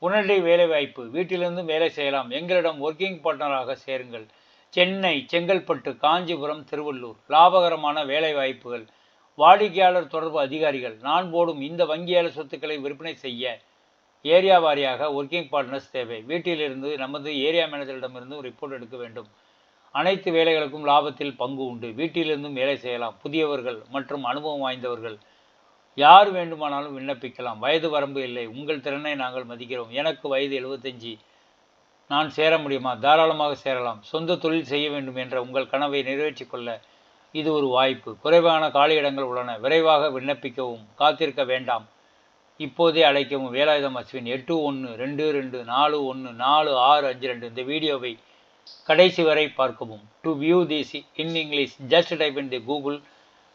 உடனடி வேலைவாய்ப்பு வீட்டிலிருந்தும் வேலை செய்யலாம். எங்களிடம் ஒர்க்கிங் பார்ட்னராக சேருங்கள். சென்னை செங்கல்பட்டு காஞ்சிபுரம் திருவள்ளூர். லாபகரமான வேலைவாய்ப்புகள். வாடிக்கையாளர் தொடர்பு அதிகாரிகள். நான் போடும் இந்த வங்கியாளர் சொத்துக்களை விற்பனை செய்ய ஏரியா வாரியாக ஒர்க்கிங் பார்ட்னர்ஸ் தேவை. வீட்டிலிருந்து நமது ஏரியா மேனேஜரிடமிருந்து ரிப்போர்ட் எடுக்க வேண்டும். அனைத்து வேலைகளுக்கும் லாபத்தில் பங்கு உண்டு. வீட்டிலிருந்தும் வேலை செய்யலாம். புதியவர்கள் மற்றும் அனுபவம் வாய்ந்தவர்கள். யார் வேண்டுமானாலும் விண்ணப்பிக்கலாம். வயது வரம்பு இல்லை. உங்கள் திறனை நாங்கள் மதிக்கிறோம். எனக்கு வயது எழுபத்தஞ்சி நான் சேர முடியுமா? தாராளமாக சேரலாம். சொந்த தொழில் செய்ய வேண்டும் என்ற உங்கள் கனவை நிறைவேற்றிக் கொள்ள இது ஒரு வாய்ப்பு. குறைவான காலியிடங்கள் உள்ளன. விரைவாக விண்ணப்பிக்கவும். காத்திருக்க வேண்டாம். இப்போதே அழைக்கவும். வேலாயுதம் அஸ்வின் எட்டு ஒன்று ரெண்டு ரெண்டு நாலு ஒன்று நாலு ஆறு அஞ்சு ரெண்டு. இந்த வீடியோவை கடைசி வரை பார்க்கவும். To view this in English just type in the Google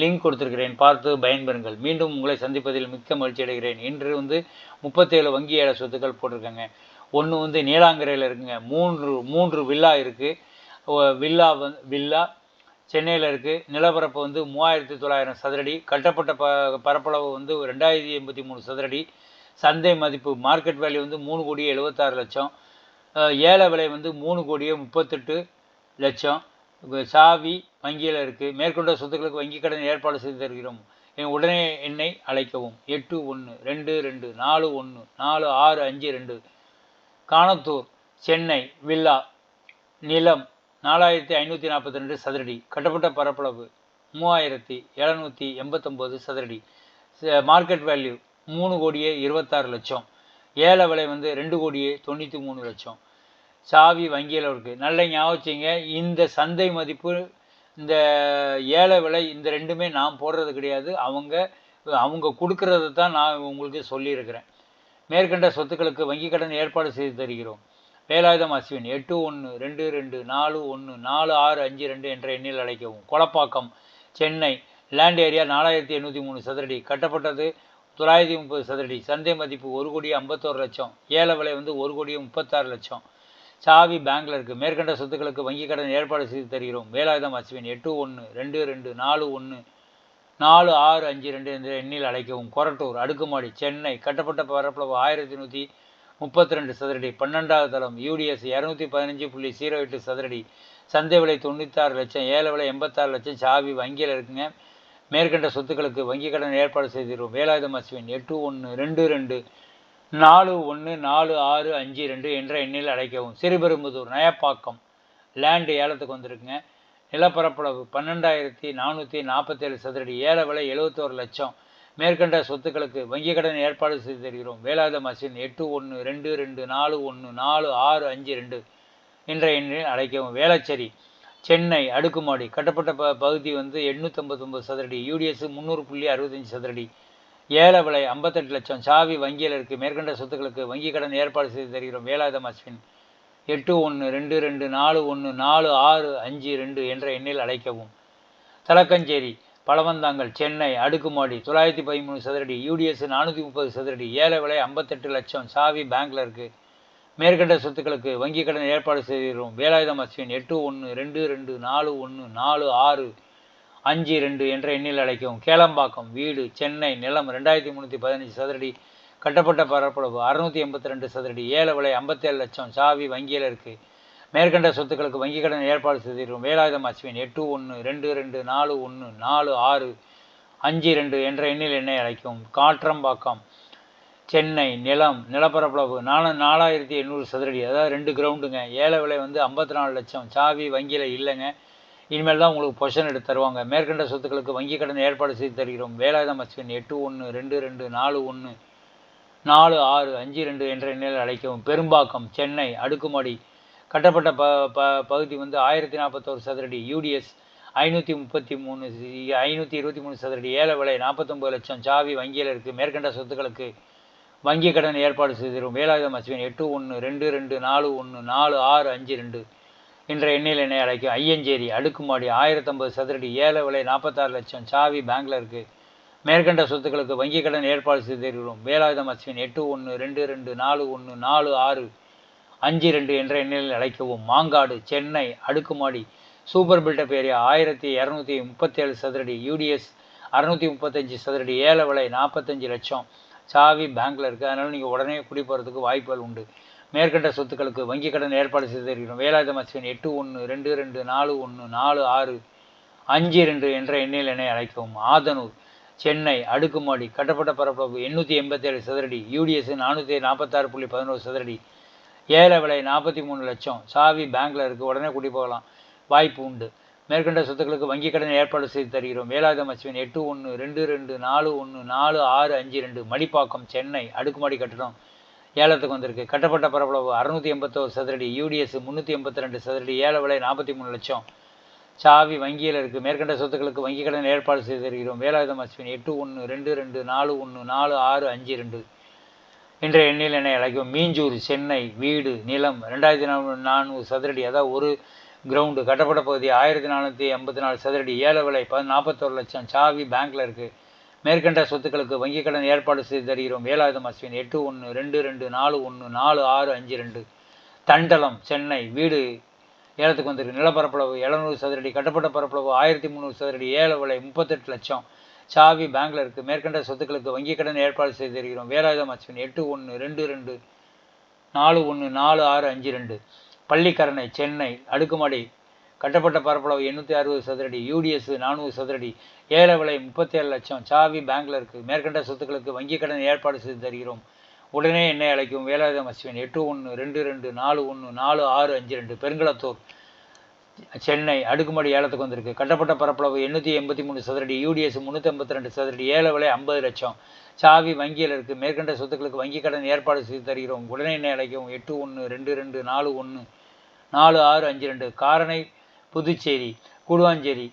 link கொடுத்துருக்கிறேன். பார்த்து பயன்பெறுங்கள். மீண்டும் உங்களை சந்திப்பதில் மிக்க மகிழ்ச்சி அடைகிறேன். இன்று வந்து முப்பத்தேழு வங்கி ஏழை சொத்துக்கள் போட்டிருக்காங்க. ஒன்று வந்து நீலாங்கரையில் இருக்குங்க. மூன்று மூன்று வில்லா இருக்குது வில்லா வந் வில்லா சென்னையில் இருக்குது நிலப்பரப்பு வந்து மூவாயிரத்தி தொள்ளாயிரம் சதுரடி. கட்டப்பட்ட ப பரப்பளவு வந்து ரெண்டாயிரத்தி எண்பத்தி மூணு சதுரடி. சந்தை மதிப்பு மார்க்கெட் வேல்யூ வந்து மூணு கோடியே எழுபத்தாறு லட்சம். ஏல விலை வந்து மூணு கோடியே முப்பத்தெட்டு லட்சம். சாவி வங்கியில் இருக்குது மேற்கொண்ட சொத்துக்களுக்கு வங்கி கடன் ஏற்பாடு செய்து தருகிறோம். உடனே என்னை அழைக்கவும். எட்டு ஒன்று ரெண்டு ரெண்டு நாலு ஒன்று நாலு ஆறு அஞ்சு ரெண்டு. காணத்தூர் சென்னை வில்லா நிலம் நாலாயிரத்தி ஐநூற்றி நாற்பத்தி ரெண்டு சதுரடி. கட்டப்பட்ட பரப்பளவு மூவாயிரத்தி எழுநூற்றி எண்பத்தொம்போது சதுரடி. மார்க்கெட் வேல்யூ மூணு கோடியே இருபத்தாறு லட்சம். ஏல விலை வந்து ரெண்டு கோடியே தொண்ணூற்றி மூணு லட்சம். சாவி வங்கியில் இருக்குது நல்ல ஞாபகிங்க இந்த சந்தை மதிப்பு இந்த ஏழை விலை இந்த ரெண்டுமே நான் போடுறது கிடையாது. அவங்க அவங்க கொடுக்கறது தான் நான் உங்களுக்கு சொல்லியிருக்கிறேன். மேற்கண்ட சொத்துக்களுக்கு வங்கி கடன் ஏற்பாடு செய்து தருகிறோம். வேலாயுதம் அஸ்வின் எட்டு ஒன்று ரெண்டு ரெண்டு நாலு ஒன்று நாலு ஆறு அஞ்சு ரெண்டு என்ற எண்ணில் அழைக்கவும். கொலப்பாக்கம் சென்னை லேண்ட் ஏரியா நாலாயிரத்தி எண்ணூற்றி மூணு சதுரடி. கட்டப்பட்டது தொள்ளாயிரத்தி முப்பது சதுரடி. சந்தை மதிப்பு ஒரு கோடி ஐம்பத்தோரு லட்சம். ஏல விலை வந்து ஒரு கோடியே முப்பத்தாறு லட்சம். சாவி பேங்க்ல இருக்குது மேற்கண்ட சொத்துக்களுக்கு வங்கி கடன் ஏற்பாடு செய்து தருகிறோம். வேலாயுதம் அஸ்வின் எட்டு ஒன்று ரெண்டு ரெண்டு நாலு ஒன்று நாலு ஆறு அஞ்சு ரெண்டு என்ற எண்ணில் அழைக்கவும். கொரட்டூர் அடுக்குமாடி சென்னை கட்டப்பட்ட பரப்பளவு ஆயிரத்தி நூற்றி முப்பத்தி ரெண்டு சதுரடி பன்னெண்டாவது தளம் யூடிஎஸ் இரநூத்தி பதினஞ்சு புள்ளி ஜீரோ எட்டு சதுரடி சந்தை விலை தொண்ணூத்தாறு லட்சம் ஏழை விலை எண்பத்தாறு லட்சம் சாவி வங்கியில் இருக்குங்க. மேற்கண்ட சொத்துக்களுக்கு வங்கி கடன் ஏற்பாடு செய்திருவோம் வேலாயுதம் அஸ்வின் எட்டு ஒன்று ரெண்டு ரெண்டு நாலு ஒன்று நாலு ஆறு அஞ்சு ரெண்டு என்ற எண்ணில் அழைக்கவும். சிறுபெரும்புதூர் நயப்பாக்கம். லேண்டு ஏலத்துக்கு வந்திருக்குங்க. நிலப்பரப்பளவு பன்னெண்டாயிரத்தி நானூற்றி நாற்பத்தேழு சதுரடி ஏல விலை எழுபத்தோரு லட்சம். மேற்கண்ட சொத்துக்களுக்கு வங்கிக் கடன் ஏற்பாடு செய்து தருகிறோம். வேலாயுத மசின் எட்டு ஒன்று ரெண்டு ரெண்டு நாலு ஒன்று நாலு ஆறு அஞ்சு ரெண்டு என்ற எண்ணில் அழைக்கவும். வேளச்சேரி சென்னை அடுக்குமாடி. கட்டப்பட்ட ப பகுதி வந்து எண்ணூற்றம்பத்தொம்பது சதுரடி யூடிஎஸ் முந்நூறு புள்ளி அறுபத்தஞ்சு சதுரடி. ஏல விலை ஐம்பத்தெட்டு லட்சம். சாவி வங்கியில் இருக்குது மேற்கண்ட சொத்துக்களுக்கு வங்கி கடன் ஏற்பாடு செய்து தருகிறோம். வேலாயுதம் அஸ்வின் எட்டு ஒன்று ரெண்டு ரெண்டு நாலு ஒன்று நாலு ஆறு அஞ்சு ரெண்டு என்ற எண்ணில் அழைக்கவும். தலக்கஞ்சேரி பழவந்தாங்கல் சென்னை அடுக்குமாடி தொள்ளாயிரத்தி பதிமூணு சதுரடி யூடிஎஸ் நானூற்றி முப்பது சதுரடி ஏல விலை ஐம்பத்தெட்டு லட்சம். சாவி பேங்க்கில் இருக்குது மேற்கண்ட சொத்துக்களுக்கு வங்கி கடன் ஏற்பாடு செய்திருக்கிறோம் வேலாயுதம் அஸ்வின் எட்டு ஒன்று ரெண்டு ரெண்டு நாலு ஒன்று நாலு ஆறு அஞ்சு ரெண்டு என்ற எண்ணில் அழைக்கவும் கேளம்பாக்கம் வீடு சென்னை நிலம் ரெண்டாயிரத்தி முந்நூற்றி பதினஞ்சு சதுரடி கட்டப்பட்ட பரப்பளவு அறுநூற்றி எண்பத்தி ரெண்டு சதுரடி ஏல விலை ஐம்பத்தேழு லட்சம் சாவி வங்கியில் இருக்குது மேற்கண்ட சொத்துக்களுக்கு வங்கிக் கடன் ஏற்பாடு செய்திருக்கும் வேலாயுதம் அஸ்வின் எட்டு ஒன்று ரெண்டு ரெண்டு நாலு ஒன்று நாலு ஆறு அஞ்சு ரெண்டு என்ற எண்ணில் எண்ணெய் அழைக்கும் காற்றம்பாக்கம் சென்னை நிலம் நிலப்பரப்பளவு நாலு நாலாயிரத்தி எண்ணூறு சதுரடி அதாவது ரெண்டு கிரவுண்டுங்க ஏழை விலை வந்து ஐம்பத்தி நாலு லட்சம் சாவி வங்கியில் இல்லைங்க. இனிமேல் தான் உங்களுக்கு பொஷன் எடுத்து தருவாங்க. மேற்கண்ட சொத்துக்களுக்கு வங்கி கடன் ஏற்பாடு செய்து தருகிறோம். வேலாயுதம் அஸ்வின் எட்டு ஒன்று ரெண்டு ரெண்டு நாலு ஒன்று நாலு ஆறு அஞ்சு ரெண்டு என்ற எண்ணில் அழைக்கவும். பெரும்பாக்கம் சென்னை அடுக்குமாடி கட்டப்பட்ட ப ப பகுதி வந்து ஆயிரத்தி நாற்பத்தோரு சதுரடி யூடிஎஸ் ஐநூற்றி முப்பத்தி மூணு ஐநூற்றி இருபத்தி மூணு சதுரடி ஏல விலை நாற்பத்தொம்பது லட்சம் சாவி வங்கியில் இருக்குது மேற்கண்ட சொத்துக்களுக்கு வங்கி கடன் ஏற்பாடு செய்திருக்கும் வேலாயுதம் அஸ்வின் எட்டு ஒன்று ரெண்டு ரெண்டு நாலு ஒன்று நாலு ஆறு அஞ்சு ரெண்டு. என்ற எண்ணில் என்னை அழைக்கும் ஐயஞ்சேரி அடுக்குமாடி ஆயிரத்தம்பது சதுரடி ஏல விலை நாற்பத்தாறு லட்சம் சாவி பேங்க்ல இருக்குது மேற்கண்ட சொத்துக்களுக்கு வங்கிக் கடன் ஏற்பாடு செய்திருக்கிறோம் வேலாயுதம் அஸ்வின் எட்டு ஒன்று ரெண்டு ரெண்டு நாலு ஒன்று நாலு ஆறு அஞ்சு ரெண்டு என்ற எண்ணில் அழைக்கவும். மாங்காடு சென்னை அடுக்குமாடி சூப்பர் பில்டப் ஏரியா ஆயிரத்தி இரநூத்தி முப்பத்தேழு சதுரடி யூடிஎஸ் அறுநூற்றி முப்பத்தஞ்சு சதுரடி ஏல விலை நாற்பத்தஞ்சு லட்சம் சாவி பேங்க்கில் இருக்குது அதனால் நீங்கள் உடனே குடி போகிறதுக்கு வாய்ப்புகள் உண்டு. மேற்கண்ட சொத்துக்களுக்கு வங்கிக் கடன் ஏற்பாடு செய்திருக்கிறோம் வேலாயுதம் அஸ்வின் எட்டு ஒன்று ரெண்டு ரெண்டு நாலு ஒன்று நாலு ஆறு அஞ்சு ரெண்டு என்ற எண்ணில் என்னை அழைக்கவும். ஆதனூர் சென்னை அடுக்குமாடி கட்டப்பட்ட பரப்பளவு எண்ணூற்றி எண்பத்தேழு சதுரடி யூடிஎஸ் நானூற்றி நாற்பத்தாறு புள்ளி பதினோரு சதுரடி ஏல விலை நாற்பத்தி மூணு லட்சம். சாவி பேங்க்கில் இருக்குது உடனே குடி போகலாம். வாய்ப்பு உண்டு. மேற்கண்ட சொத்துக்களுக்கு வங்கிக் கடன் ஏற்பாடு செய்து தருகிறோம். வேலாயுதம் அஸ்வின் எட்டு ஒன்று ரெண்டு ரெண்டு நாலு ஒன்று நாலு ஆறு அஞ்சு ரெண்டு மடிப்பாக்கம் சென்னை அடுக்குமாடி கட்டணம் ஏலத்துக்கு வந்திருக்கு. கட்டப்பட்ட பரப்பளவு அறுநூற்றி எண்பத்தோரு சதுரடி யூடிஎஸ் முந்நூற்றி எண்பத்தி ரெண்டு சதுரடி ஏல விலை நாற்பத்தி மூணு லட்சம். சாவி வங்கியில் இருக்குது மேற்கண்ட சொத்துக்களுக்கு வங்கி கடன் ஏற்பாடு செய்து வேலாயுதம் அஸ்வின் எட்டு ஒன்று ரெண்டு ரெண்டு நாலு ஒன்று நாலு ஆறு அஞ்சு ரெண்டு. என்ற எண்ணில் என்னை அழைக்கும் மீஞ்சூர் சென்னை வீடு நிலம் ரெண்டாயிரத்தி நானூறு நானூறு சதுரடி அதாவது ஒரு கிரவுண்டு. கட்டப்பட்ட பகுதி ஆயிரத்தி நானூற்றி எண்பத்தி நாலு சதுரடி ஏல விலை ப நாற்பத்தோரு லட்சம். சாவி பேங்க்கில் இருக்குது மேற்கண்ட சொத்துக்களுக்கு வங்கிக் கடன் ஏற்பாடு செய்து தருகிறோம். வேலாயுதம் அஸ்வின் எட்டு ஒன்று ரெண்டு ரெண்டு நாலு ஒன்று நாலு ஆறு அஞ்சு ரெண்டு. தண்டலம் சென்னை வீடு ஏலத்துக்கு வந்திருக்கு. நிலப்பரப்பளவு எழுநூறு சதுரடி கட்டப்பட்ட பரப்பளவு ஆயிரத்தி முந்நூறு சதுரடி ஏல விலை முப்பத்தெட்டு லட்சம். சாவி பேங்க்ல இருக்குது மேற்கண்ட சொத்துக்களுக்கு வங்கிக் கடன் ஏற்பாடு செய்து தருகிறோம். வேலாயுதம் அஸ்வின் எட்டு ஒன்று ரெண்டு ரெண்டு நாலு ஒன்று நாலு ஆறு அஞ்சு ரெண்டு. பள்ளிக்கரணை சென்னை அடுக்குமாடி கட்டப்பட்ட பரப்பளவு எண்ணூற்றி அறுபது சதுரடி யூடிஎஸ் நானூறு சதுரடி ஏல விலை முப்பத்தேழு லட்சம் சாவி பேங்க்ல இருக்குது மேற்கண்ட சொத்துக்களுக்கு வங்கிக் கடன் ஏற்பாடு செய்து தருகிறோம். உடனே என்னை அழைக்கும் வேலாயுதம் அஸ்வின் எட்டு ஒன்று ரெண்டு ரெண்டு நாலு ஒன்று நாலு ஆறு அஞ்சு ரெண்டு பெருங்களத்தூர் சென்னை அடுக்குமாடி ஏலத்துக்கு வந்திருக்கு. கட்டப்பட்ட பரப்பளவு எண்ணூற்றி எண்பத்தி மூணு சதுரடி யூடிஎஸ் முந்நூற்றி ஐம்பத்தி ரெண்டு சதுரடி ஏல விலை ஐம்பது லட்சம். சாவி வங்கியில் இருக்குது மேற்கண்ட சொத்துக்களுக்கு வங்கிக் கடன் ஏற்பாடு செய்து தருகிறோம். உடனே என்னை அழைக்கவும் எட்டு ஒன்று ரெண்டு ரெண்டு நாலு ஒன்று நாலு ஆறு அஞ்சு ரெண்டு. காரணை புதுச்சேரி கூடுவாஞ்சேரி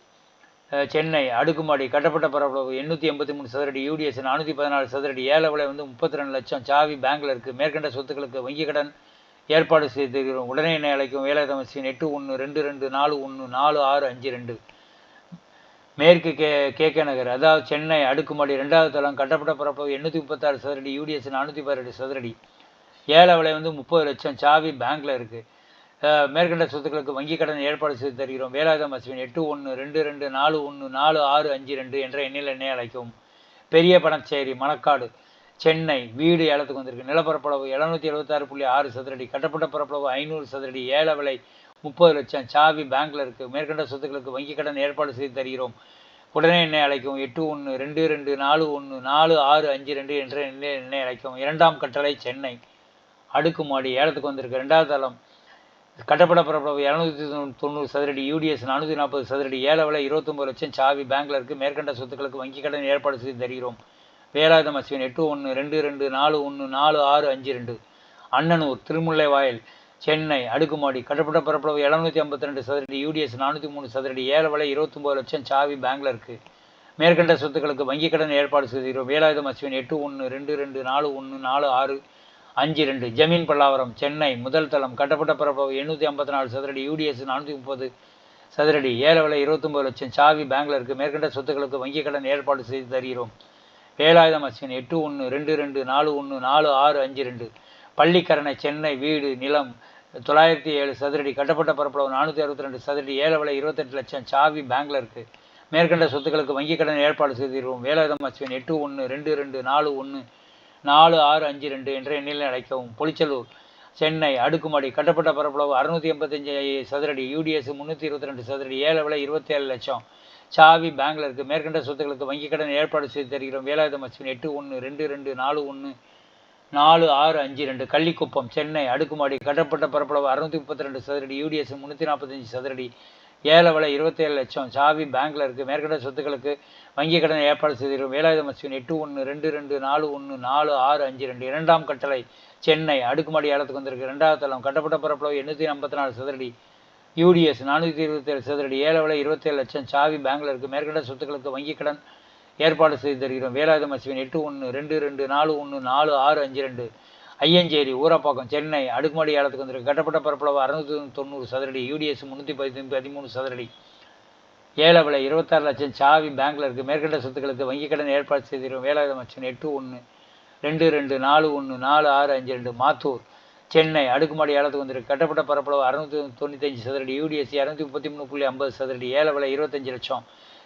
சென்னை அடுக்குமாடி கட்டப்பட்ட பரப்பளவு எண்ணூற்றி எண்பத்தி மூணு சதுரடி யூடிஎஸ் நானூற்றி பதினாலு சதுரடி ஏல விலை வந்து முப்பத்தி ரெண்டு லட்சம் சாவி பேங்க்கில் இருக்குது மேற்கண்ட சொத்துக்களுக்கு வங்கிக் கடன் ஏற்பாடு செய்திருக்கிறோம். உடனே என்னை அழைக்கும் வேலாயுதமசின் எட்டு ஒன்று ரெண்டு ரெண்டு நாலு ஒன்று நாலு ஆறு அஞ்சு ரெண்டு. மேற்கு கே கே கே நகர் அதாவது சென்னை அடுக்குமாடி ரெண்டாவது தளம் கட்டப்பட்ட பரப்பளவு எண்ணூற்றி முப்பத்தாறு சதுரடி யூடிஎஸ் நானூற்றி பதினெட்டு சதுரடி. ஏல விலை வந்து முப்பது லட்சம் சாவி பேங்க்கில் இருக்குது மேற்கண்ட சொத்துக்களுக்கு வங்கிக் கடன் ஏற்பாடு செய்து தருகிறோம். வேலாயுதம் அஸ்வின் எட்டு ஒன்று ரெண்டு ரெண்டு நாலு ஒன்று நாலு ஆறு அஞ்சு ரெண்டு என்ற எண்ணில் எண்ணெய் அழைக்கவும். பெரிய பணச்சேரி மணக்காடு சென்னை வீடு ஏலத்துக்கு வந்திருக்கு. நிலப்பரப்பளவு எழுநூற்றி எழுபத்தாறு புள்ளி ஆறு சதுரடி கட்டப்பட்ட பரப்பளவு ஐநூறு சதுரடி ஏல விலை முப்பது லட்சம் சாவி பேங்க்ல இருக்கு. மேற்கண்ட சொத்துக்களுக்கு வங்கிக் கடன் ஏற்பாடு செய்து தருகிறோம். உடனே என்னை அழைக்கும் எட்டு ஒன்று ரெண்டு ரெண்டு நாலு ஒன்று நாலு ஆறு அஞ்சு ரெண்டு என்ற எண்ணெய் எண்ணெய் அழைக்கும் இரண்டாம் கட்டளை சென்னை அடுக்குமாடி ஏலத்துக்கு வந்திருக்கு. ரெண்டாவது தளம் கட்டப்பட பரப்பளவு இரநூத்தி தொண்ணூறு சதுரடி யூடிஎஸ் நானூற்றி நாற்பது சதுரடி ஏல விலை இருபத்தொம்பது லட்சம் சாவி பேங்க்ல இருக்கு. மேற்கண்ட சொத்துக்களுக்கு வங்கி கடன் ஏற்பாடு செய்து தருகிறோம். வேலாயுதம் அஸ்வின் எட்டு ஒன்று ரெண்டு ரெண்டு நாலு ஒன்று நாலு ஆறு அஞ்சு ரெண்டு. அண்ணனூர் திருமுல்லை வாயில் சென்னை அடுக்குமாடி கட்டப்பட்ட பரப்பளவு எழுநூற்றி ஐம்பத்தி ரெண்டு சதுரடி யூடிஎஸ் நானூற்றி மூணு சதுரடி ஏல விலை இருபத்தொம்பது லட்சம் சாவி பேங்க்ல இருக்கு. மேற்கண்ட சொத்துக்களுக்கு வங்கி கடன் ஏற்பாடு செய்கிறோம் வேலாயுதம் அஸ்வின் எட்டு ஒன்று ரெண்டு ரெண்டு நாலு ஒன்று நாலு ஆறு அஞ்சு ரெண்டு ஜமீன் பல்லாவரம் சென்னை முதல் தளம் கட்டப்பட்ட பரப்பளவு எண்ணூற்றி ஐம்பத்தி நாலு சதுரடி யூடிஎஸ் நானூற்றி முப்பது சதுரடி ஏல விலை இருபத்தொம்பது லட்சம் சாவி பேங்க்லருக்கு மேற்கண்ட சொத்துக்களுக்கு வங்கிக் கடன் ஏற்பாடு செய்து தருகிறோம். வேலாயுதம் அஸ்வின் எட்டு ஒன்று ரெண்டு ரெண்டு நாலு ஒன்று நாலு ஆறு அஞ்சு ரெண்டு. பள்ளிக்கரணை சென்னை வீடு நிலம் தொள்ளாயிரத்தி ஏழு சதுரடி கட்டப்பட்ட பரப்பளவு நானூற்றி அறுபத்தி ரெண்டு சதுரடி ஏல விலை இருபத்தெட்டு லட்சம் சாவி பேங்க்ல மேற்கண்ட சொத்துக்களுக்கு வங்கிக் கடன் ஏற்பாடு செய்திருவோம் வேலாயுதம் அஸ்வின் எட்டு ஒன்று ரெண்டு ரெண்டு நாலு ஒன்று நாலு ஆறு அஞ்சு ரெண்டு என்ற எண்ணில் அழைக்கவும் பொலிச்சலூர் சென்னை அடுக்குமாடி கட்டப்பட்ட பரப்பளவு அறுநூற்றி எண்பத்தஞ்சு சதுரடி யூடிஎஸ் முந்நூற்றி இருபத்தி ரெண்டு சதுரடி ஏழை விலை இருபத்தேழு லட்சம். சாவி பெங்களூருக்கு மேற்கண்ட சொத்துக்களுக்கு வங்கி கடன் ஏற்பாடு செய்து தருகிறோம். வேலாயுதம் அஸ்வின் எட்டு ஒன்று ரெண்டு ரெண்டு நாலு ஒன்று நாலு ஆறு அஞ்சு ரெண்டு. கள்ளிக்குப்பம் சென்னை அடுக்குமாடி கட்டப்பட்ட பரப்பளவு அறுநூற்றி முப்பத்தி ரெண்டு சதுரடி யூடிஎஸ் முந்நூற்றி நாற்பத்தஞ்சு சதுரடி ஏழை விலை இருபத்தேழு லட்சம். சாவி பேங்க்கில் இருக்குது மேற்கண்ட சொத்துக்களுக்கு வங்கி கடன் ஏற்பாடு செய்திருக்கும். வேலாயுத அஸ்வின் எட்டு ஒன்று ரெண்டு ரெண்டு நாலு ஒன்று நாலு ஆறு அஞ்சு ரெண்டு. இரண்டாம் கட்டளை சென்னை அடுக்குமாடி ஏலத்துக்கு வந்திருக்கு. ரெண்டாவது தளம் கட்டப்பட்ட பரப்பளவு எண்ணூற்றி ஐம்பத்தி நாலு சதுரடி யூடிஎஸ் நானூற்றி இருபத்தேழு சதுரடி. ஏழை விலை இருபத்தேழு லட்சம். சாவி பேங்க்கில் இருக்குது மேற்கண்ட சொத்துக்களுக்கு வங்கி கடன் ஏற்பாடு செய்து தருகிறோம். வேலாயுத அஸ்வின் எட்டு ஒன்று ரெண்டு ரெண்டு நாலு ஒன்று நாலு ஆறு அஞ்சு ரெண்டு. ஐயஞ்சேரி ஊரப்பாக்கம் சென்னை அடுக்குமாடி ஏலத்துக்கு வந்திருக்கு. கட்டப்பட்ட பரப்பளவு அறுநூத்தி தொண்ணூறு சதுரடி யூடிஎஸ் முந்நூற்றி பதி பதிமூணு சதுரடி. ஏழை விலை இருபத்தாறு லட்சம் சாவி பேங்க்கில் இருக்குது மேற்கண்ட சொத்துக்களுக்கு வங்கிக் கடன் ஏற்பாடு செய்திருக்கும் வேலாயுதம் அச்சன் எட்டு ஒன்று ரெண்டு ரெண்டு நாலு ஒன்று நாலு ஆறு அஞ்சு ரெண்டு மாத்தூர் சென்னை அடுக்குமாடி ஏலத்துக்கு வந்திருக்கு. கட்டப்பட்ட பரப்பளவு அறுநூத்தி தொண்ணூத்தஞ்சு சதுரடி யூடிஎஸ் இரநூத்தி முப்பத்தி மூணு புள்ளி ஐம்பது சதுரடி ஏழை விலை இருபத்தஞ்சு லட்சம்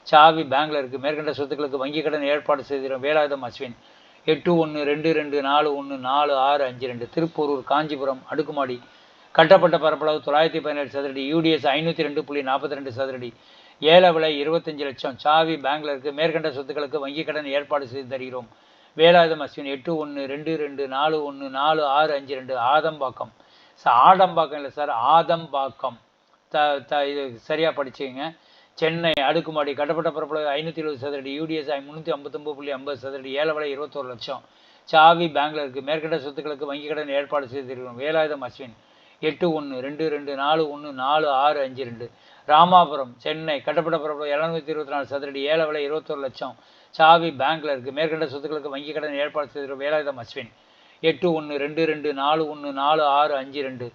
சாவி பேங்க்ல இருக்குது மேற்கண்ட சொத்துக்களுக்கு வங்கிக் கடன் ஏற்பாடு செய்திரும் வேலாயுதம் அஸ்வின் எட்டு ஒன்று ரெண்டு ரெண்டு நாலு ஒன்று நாலு ஆறு அஞ்சு ரெண்டு. திருப்பூரூர் காஞ்சிபுரம் அடுக்குமாடி. கட்டப்பட்ட பரப்பளவு தொள்ளாயிரத்தி பதினேழு சதுரடி. யூடிஎஸ் ஐநூற்றி ரெண்டு புள்ளி நாற்பத்தி ரெண்டு சதுரடி. ஏல விலை இருபத்தஞ்சு லட்சம். சாவி பேங்க்ல இருக்கு மேற்கண்ட சொத்துக்களுக்கு வங்கிக் கடன் ஏற்பாடு செய்து தருகிறோம். வேலாயுதம் அஸ்வின் எட்டு ஒன்று ரெண்டு ரெண்டு நாலு ஒன்று நாலு ஆறு அஞ்சு ரெண்டு. ஆதம்பாக்கம். சார் ஆடம்பாக்கம் இல்லை சார் ஆதம்பாக்கம். த த இது சரியாக படிச்சுங்க சென்னை அடுக்குமாடி கட்டப்பட்ட பரப்பளவு ஐநூற்றி இருபது சதுரடி யூடிஎஸ் முந்நூற்றி ஐம்பத்தொம்பது புள்ளி ஐம்பது சதுரடி ஏழை விலை இருபத்தோரு லட்சம். சாவி பேங்க்ல மேற்கட்ட மேற்கண்ட சொத்துக்களுக்கு வங்கிக் கடன் ஏற்பாடு செய்திருக்கிறோம். வேலாயுதம் அஸ்வின் எட்டு ஒன்று ரெண்டு ரெண்டு நாலு ஒன்று நாலு ஆறு அஞ்சு ரெண்டு. ராமாபுரம் சென்னை கட்டப்பட்ட பரப்பளவு இரநூத்தி இருபத்தி நாலு சதுரடி ஏழை விலை இருபத்தொரு லட்சம். சாவி பேங்க்ல மேற்கண்ட சொத்துக்களுக்கு வங்கிக் கடன் ஏற்பாடு செய்திருக்கிறோம் வேலாயுதம் அஸ்வின் எட்டு ஒன்று ரெண்டு ரெண்டு நாலு ஒன்று நாலு ஆறு அஞ்சு ரெண்டு.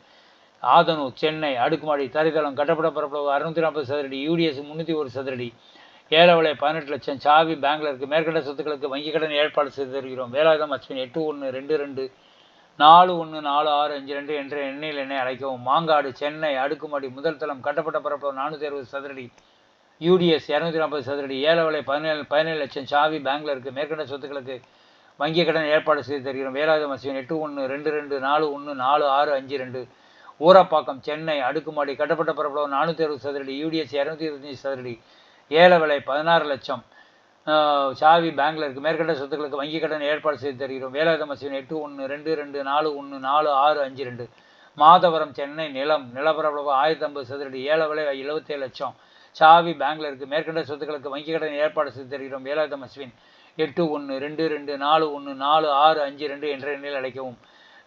ஆதனூர் சென்னை அடுக்குமாடி தரைத்தளம் கட்டப்பட பரப்பளவு அறுநூத்தி நாற்பது சதுரடி யூடிஎஸ் முந்நூற்றி ஒரு சதுரடி ஏழை பதினெட்டு லட்சம் சாவி பேங்க்ல இருக்குது மேற்கண்ட சொத்துக்களுக்கு வங்கிக் கடன் ஏற்பாடு செய்து தருகிறோம். வேலாயுதம் அஸ்வின் எட்டு ஒன்று ரெண்டு ரெண்டு நாலு ஒன்று நாலு ஆறு அஞ்சு ரெண்டு என்ற எண்ணில் என்னை அழைக்கவும். மாங்காடு சென்னை அடுக்குமாடி முதல் தளம் கட்டப்பட்ட பரப்பளவு நானூற்றி அறுபது சதுரடி யூடிஎஸ் இரநூத்தி நாற்பது சதுரடி ஏழை பதினேழு பதினேழு லட்சம் சாவி பேங்க்ல இருக்குது மேற்கண்ட சொத்துக்களுக்கு வங்கி கடன் ஏற்பாடு செய்து தருகிறோம். வேலாயுதம் அஸ்வின் எட்டு ஒன்று ரெண்டு ரெண்டு நாலு ஒன்று நாலு ஆறு அஞ்சு ரெண்டு ஊரப்பாக்கம் சென்னை அடுக்குமாடி கட்டப்பட்ட பரப்பளவு நானூற்றி அறுபது சதுரடி யூடிஎஸ் இரநூத்தி இருபத்தஞ்சி சதுரடி ஏல விலை பதினாறு லட்சம். சாவி பேங்க்ல இருக்குது மேற்கண்ட சொத்துக்களுக்கு வங்கி கடன் ஏற்பாடு செய்து தருகிறோம். வேலாயுத அஸ்வின் எட்டு ஒன்று ரெண்டு ரெண்டு நாலு ஒன்று நாலு ஆறு அஞ்சு ரெண்டு. மாதவரம் சென்னை நிலம் நிலப்பரப்பளவு ஆயிரத்தி ஐம்பது சதுரடி ஏல விலை எழுபத்தேழு லட்சம். சாவி பேங்க்ல இருக்குது மேற்கண்ட சொத்துக்களுக்கு வங்கி கடன் ஏற்பாடு செய்து தருகிறோம். வேலாயுத அஸ்வின் எட்டு ஒன்று ரெண்டு ரெண்டு நாலு ஒன்று நாலு ஆறு அஞ்சு ரெண்டு என்ற எண்ணில் அழைக்கவும்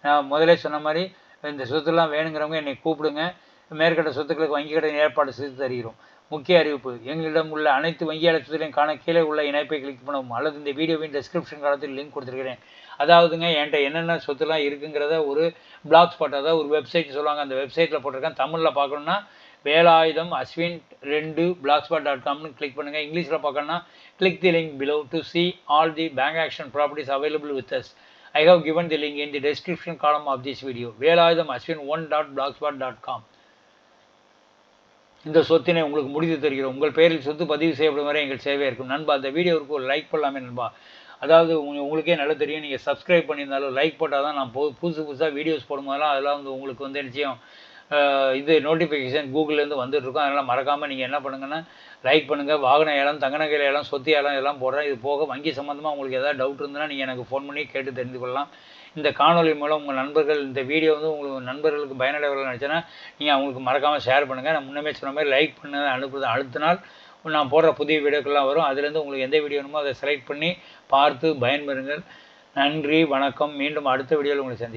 நான் முதலே சொன்ன மாதிரி இந்த சொத்துலாம் வேணுங்கிறவங்க என்னை கூப்பிடுங்க. மேற்கண்ட சொத்துக்களுக்கு வங்கி கடன் ஏற்பாடு செய்து தருகிறோம். முக்கிய அறிவிப்பு எங்களிடம் உள்ள அனைத்து வங்கி அழைச்சதையும் காண கீழே உள்ள இணைப்பை கிளிக் பண்ணவும் அல்லது இந்த வீடியோவின் டெஸ்கிரிப்ஷன் காலத்தில் லிங்க் கொடுத்துருக்கிறேன். அதாவதுங்க என்கிட்ட என்னென்ன சொத்துலாம் இருக்குங்கிறத ஒரு பிளாக் ஸ்பாட் அதாவது ஒரு வெப்சைட் சொல்லுவாங்க. அந்த வெப்சைட்டில் போட்டிருக்கேன். தமிழில் பார்க்கணுன்னா வேலாயுதம் அஸ்வின் ரெண்டு பிளாக் ஸ்பாட் டாட் காம்னு கிளிக் பண்ணுங்கள் இங்கிலீஷில் பார்க்கணுன்னா click the link below to see all the bank auction properties available with us I have given the link in the description column of this video. Velayutham Ashwin one dot blog spot dot com இந்த சொத்தினை உங்களுக்கு முடித்து தருகிறோம். உங்கள் பெயரில் சொத்து பதிவு செய்யப்படும் வரை எங்கள் சேவை இருக்கும். நண்பா அந்த வீடியோவுக்கு ஒரு லைக் பண்ணலாமே நண்பா. அதாவது உங்களுக்கே நல்லா தெரியும். நீங்கள் சப்ஸ்கிரைப் பண்ணியிருந்தாலும் லைக் போட்டால் தான் நான் புதுசு புதுசாக வீடியோஸ் போடும்போதெல்லாம் அதெல்லாம் வந்து உங்களுக்கு வந்து நிச்சயம் இது நோட்டிஃபிகேஷன் கூகுள்லேருந்து வந்துட்டு இருக்கும். அதனால் மறக்காமல் நீங்கள் என்ன பண்ணுங்கன்னா லைக் பண்ணுங்கள் வாகன ஏலம் தங்க நகை ஏலம் சொத்து ஏலம் இதெல்லாம் போடுறேன். இது போக வங்கி சம்மந்தமாக உங்களுக்கு ஏதாவது டவுட் இருந்ததுன்னா நீங்கள் எனக்கு ஃபோன் பண்ணி கேட்டு தெரிந்து கொள்ளலாம். இந்த காணொளி மூலம் உங்கள் நண்பர்கள் இந்த வீடியோ வந்து உங்களுக்கு நண்பர்களுக்கு பயனடைவர்கள் நினச்சேன்னா நீங்கள் அவங்களுக்கு மறக்காமல் ஷேர் பண்ணுங்கள் நான் முன்னமே சொன்ன மாதிரி லைக் பண்ண அனுப்புறது நாள். நான் போடுற புதிய வீடியோக்கெல்லாம் வரும். அதுலேருந்து உங்களுக்கு எந்த வீடியோ வேணுமோ அதை செலக்ட் பண்ணி பார்த்து பயன்பெறுங்கள். நன்றி வணக்கம். மீண்டும் அடுத்த வீடியோவில் உங்களை சந்தி